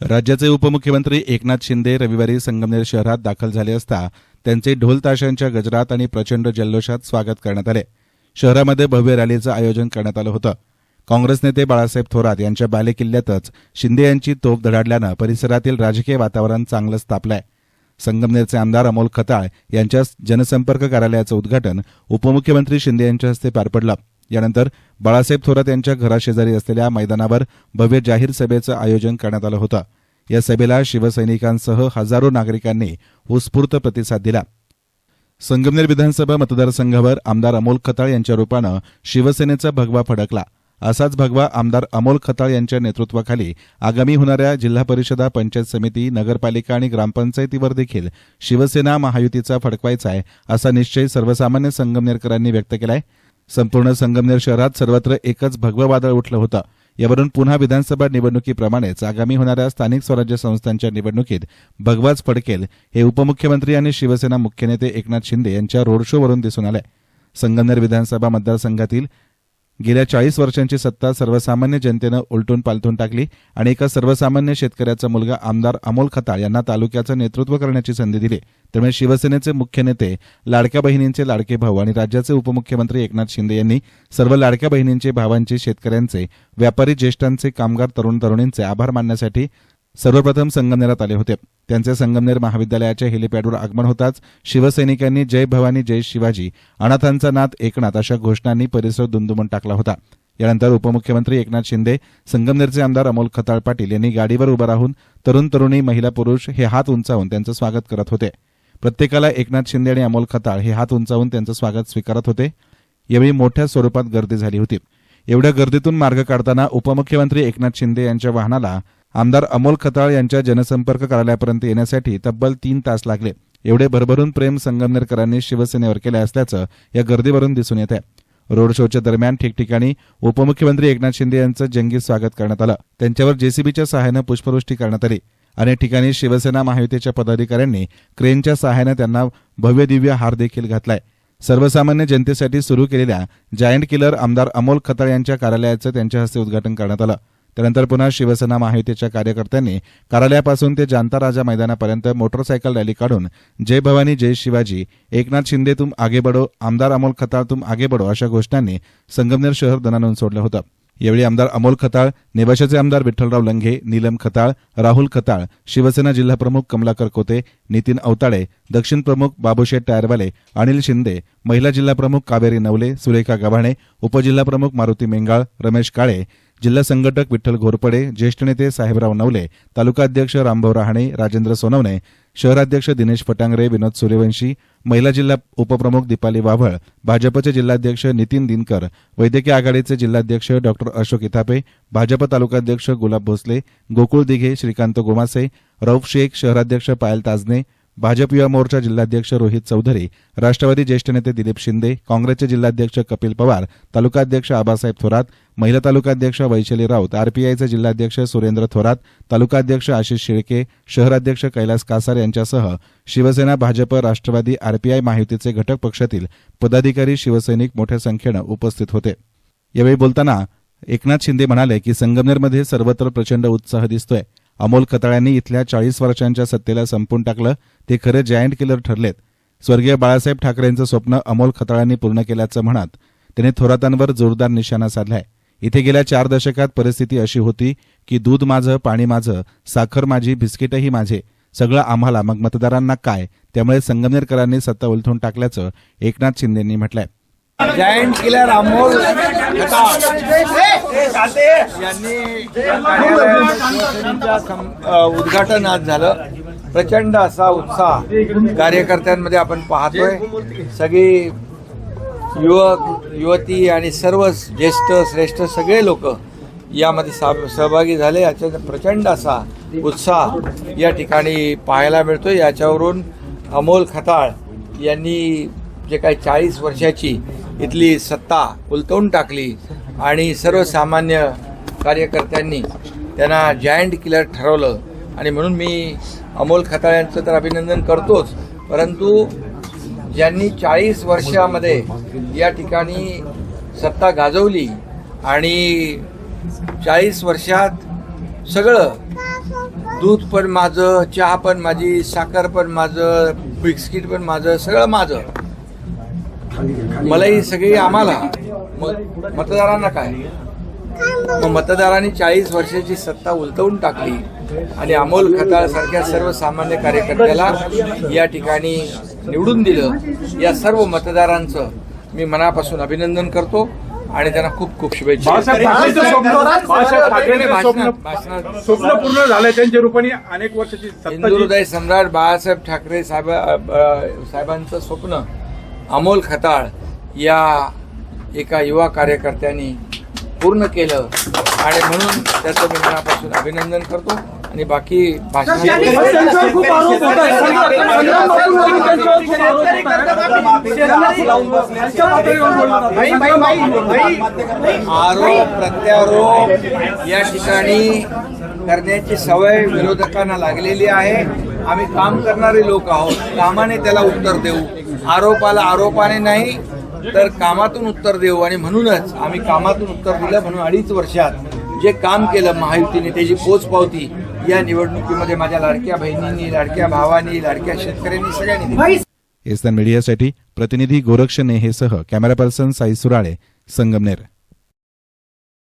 राज्याचे उपमुख्यमंत्री एकनाथ शिंदे रविवारी संगमनेर शहरात दाखल झाले असता त्यांचे ढोल ताशांच्या गजरात आणि प्रचंड जल्लोषात स्वागत करण्यात आले. शहरामध्ये भव्य रॅलीचं आयोजन करण्यात आलं होतं. काँग्रेस नेते बाळासाहेब थोरात यांच्या बालेकिल्ल्यातच शिंदे यांची तोफ धडाडल्यानं परिसरातील राजकीय वातावरण चांगलंच तापलंय संगमनेरचे आमदार अमोल खताळ यांच्या जनसंपर्क कार्यालयाचं उद्घाटन उपमुख्यमंत्री शिंदे यांच्या हस्ते पार पडलं. यानंतर बाळासाहेब थोरात यांच्या घराशेजारी असलेल्या मैदानावर भव्य जाहीर सभेचं आयोजन करण्यात आलं होतं. या सभेला शिवसैनिकांसह हजारो नागरिकांनी उत्स्फूर्त प्रतिसाद दिला. संगमनेर विधानसभा मतदारसंघावर आमदार अमोल खताळ यांच्या रूपानं शिवसेनेचा भगवा फडकला. असाच भगवा आमदार अमोल खताळ यांच्या नेतृत्वाखाली आगामी होणाऱ्या जिल्हा परिषदा पंचायत समिती नगरपालिका आणि ग्रामपंचायतीवर देखील शिवसेना महायुतीचा फडकवायचा आहे असा निश्चय सर्वसामान्य संगमनेरकरांनी व्यक्त केलाय. संपूर्ण संगमनेर शहरात सर्वत्र एकच भगवं वादळ उठलं होतं. यावरून पुन्हा विधानसभा निवडणुकीप्रमाणेच आगामी होणाऱ्या स्थानिक स्वराज्य संस्थांच्या निवडणुकीत भगवाच फडकेल हे उपमुख्यमंत्री आणि शिवसेना मुख्य नेते एकनाथ शिंदे यांच्या रोड शोवरून दिसून आलंय. संगमनेर विधानसभा मतदारसंघातील गेल्या चाळीस वर्षांची सत्ता सर्वसामान्य जनतेनं उलटून पालटून टाकली आणि एका सर्वसामान्य शेतकऱ्याचा मुलगा आमदार अमोल खताळ यांना तालुक्याचं नेतृत्व करण्याची संधी दिली. त्यामुळे शिवसेनेचे मुख्य नेते लाडक्या बहिणींचे लाडके भाऊ आणि राज्याचे उपमुख्यमंत्री एकनाथ शिंदे यांनी सर्व लाडक्या बहिणींचे भावांचे शेतकऱ्यांचे व्यापारी ज्येष्ठांचे कामगार तरुण तरुणींचे आभार मानण्यासाठी सर्वप्रथम संगमनेरात आले होते. त्यांचे संगमनेर महाविद्यालयाच्या हेलिपॅडवर आगमन होताच शिवसैनिकांनी जय भवानी जय शिवाजी अनाथांचा नाथ एकनाथ अशा घोषणांनी परिसर दुमदुमून टाकला होता. यानंतर उपमुख्यमंत्री एकनाथ शिंदे संगमनेरचे आमदार अमोल खताळ पाटील यांनी गाडीवर उभं राहून तरुण तरुणी महिला पुरुष हे हात उंचावून त्यांचं स्वागत करत होते. प्रत्येकाला एकनाथ शिंदे आणि अमोल खताळ हे हात उंचावून त्यांचं स्वागत स्वीकारत होते. यावेळी मोठ्या स्वरूपात गर्दी झाली होती. एवढ्या गर्दीतून मार्ग काढताना उपमुख्यमंत्री एकनाथ शिंदे यांच्या वाहनाला आमदार अमोल खताळ यांच्या जनसंपर्क कार्यालयापर्यंत येण्यासाठी तब्बल तीन तास लागले. एवढे भरभरून प्रेम संगमनेरकरांनी शिवसेनेवर केले असल्याचं या गर्दीवरून दिसून येत आहे. रोड शोच्या दरम्यान ठिकठिकाणी उपमुख्यमंत्री एकनाथ शिंदे यांचं जंगी स्वागत करण्यात आलं. त्यांच्यावर जेसीबीच्या सहाय्यानं पुष्पवृष्टी करण्यात आली. अनेक ठिकाणी शिवसेना महायुतीच्या पदाधिकाऱ्यांनी क्रेनच्या सहाय्यानं त्यांना भव्य दिव्य हार देखील घातलाय. सर्वसामान्य जनतेसाठी सुरू केलेल्या जायंट किलर आमदार अमोल खताळ यांच्या कार्यालयाचं त्यांच्या हस्ते उद्घाटन करण्यात आलं. त्यानंतर पुन्हा शिवसेना महायुतीच्या कार्यकर्त्यांनी कार्यालयापासून ते जानता राजा मैदानापर्यंत मोटरसायकल रॅली काढून जय भवानी जय शिवाजी एकनाथ शिंदे तुम आगे बडो आमदार अमोल खताळ तुम आगे बडो अशा घोषणांनी संगमनेर शहर दणानून सोडलं होतं. यावेळी आमदार अमोल खताळ नेवाशाचे आमदार विठ्ठलराव लंघे नीलम खताळ राहुल खताळ शिवसेना जिल्हाप्रमुख कमलाकर कोते नितीन अवताडे दक्षिण प्रमुख बाबूशेठ टायरवाले अनिल शिंदे महिला जिल्हाप्रमुख कावेरी नवले सुरेखा गव्हाणे उपजिल्हाप्रमुख मारुती मेंगाळ रमेश काळे जिल्हा संघटक विठ्ठल घोरपडे ज्येष्ठ नेते साहेबराव नवले तालुकाध्यक्ष रामभाऊ रहाणे राजेंद्र सोनवणे शहराध्यक्ष दिनेश फटांगरे विनोद सूर्यवंशी महिला जिल्हा उपप्रमुख दीपाली वाव्हळ भाजपचे जिल्हाध्यक्ष नितीन दिनकर वैद्यकीय आघाडीचे जिल्हाध्यक्ष डॉक्टर अशोक इथापे भाजप तालुकाध्यक्ष गुलाब भोसले गोकुळ दिघे श्रीकांत गोमासे रौफ शेख शहराध्यक्ष पायल ताजने भाजप युवा मोर्चा जिल्हाध्यक्ष रोहित चौधरी राष्ट्रवादी ज्येष्ठ नेते दिलीप शिंदे काँग्रेसचे जिल्हाध्यक्ष कपिल पवार तालुकाध्यक्ष आबासाहेब थोरात महिला तालुकाध्यक्ष वैशाली राऊत आरपीआयचे जिल्हाध्यक्ष सुरेंद्र थोरात तालुकाध्यक्ष आशिष शेळके शहराध्यक्ष कैलास कासार यांच्यासह शिवसेना भाजप राष्ट्रवादी आरपीआय महायुतीचे घटक पक्षातील पदाधिकारी शिवसैनिक मोठ्या संख्येनं उपस्थित होते. यावेळी बोलताना एकनाथ शिंदे म्हणाले की संगमनेरमध्ये सर्वत्र प्रचंड उत्साह दिसतोय. अमोल खताळ्यांनी इथल्या चाळीस वर्षांच्या सत्तेला संपून टाकलं. ते खरे जायंट किलर ठरलेत. स्वर्गीय बाळासाहेब ठाकरेंचं स्वप्न अमोल खताळ्यांनी पूर्ण केल्याचं म्हणत. त्यांनी थोरातांवर जोरदार निशाणा साधलाय. इथे गेल्या चार दशकात परिस्थिती अशी होती की दूध माझं पाणी माझं साखर माझी बिस्किटही माझे. सगळं आम्हाला मग मतदारांना काय? त्यामुळे संगमनेरकरांनी सत्ता उलथून टाकल्याचं एकनाथ शिंदेंनी म्हटलंय. जायंट किलर अमोल यांनी उद्घाटन आज झालं. प्रचंड असा उत्साह कार्यकर्त्यांमध्ये आपण पाहतोय. सगळी युवक युवती आणि सर्व ज्येष्ठ श्रेष्ठ सगळे लोक यामध्ये सा- सहभागी झाले. याच्या प्रचंड असा उत्साह या ठिकाणी पाहायला मिळतो याच्यावरून अमोल खताळ यांनी जे काही चाळीस वर्षाची इथली सत्ता उलटवून टाकली आणि सर्वसामान्य कार्यकर्त्यांनी त्यांना जायंट किलर ठरवलं. आणि म्हणून मी अमोल खताळ्यांचं तर अभिनंदन करतोच. परंतु ज्यांनी चाळीस वर्षामध्ये या ठिकाणी सत्ता गाजवली आणि चाळीस वर्षात सगळं दूध पण माझं चहा पण माझी साखर पण माझं बिस्किट पण माझं सगळं माझं मला ही सगळी आम्हाला. मग मतदारांना काय? मग मतदारांनी चाळीस वर्षाची सत्ता उलटवून टाकली आणि अमोल खताळ सारख्या सर्वसामान्य कार्यकर्त्याला या ठिकाणी निवडून दिलं. या सर्व मतदारांचं मी मनापासून अभिनंदन करतो आणि त्यांना खूप खूप शुभेच्छा स्वप्न पूर्ण झालंय त्यांच्या रूपाने अनेक वर्षाची सत्ता जी- हिंदुहृदय सम्राट बाळासाहेब ठाकरे साहेब साहेबांचं स्वप्न अमोल खताळ या एका युवा कार्यकर्त्यांनी पूर्ण केलं. आणि म्हणून त्याचं मी मनापासून अभिनंदन करतो. आणि बाकी. आरोप प्रत्यारोप या ठिकाणी करण्याची सवय विरोधकांना लागलेली आहे. आम्ही काम करणारे लोक आहोत. कामाने त्याला उत्तर देऊ. आरोपाला आरोपाने नाही तर कामातून उत्तर देऊ. आणि म्हणूनच आम्ही कामातून उत्तर दिलं. म्हणून अडीच वर्षात जे काम केलं महायुतीने त्याची पोचपावती या निवडणुकीमध्ये माझ्या लाडक्या बहिणींनी लाडक्या भावांनी लाडक्या शेतकऱ्यांनी सगळ्यांनी दिली. मीडियासाठी प्रतिनिधी गोरक्ष नेहेसह कॅमेरा पर्सन साई सुराळे संगमनेर.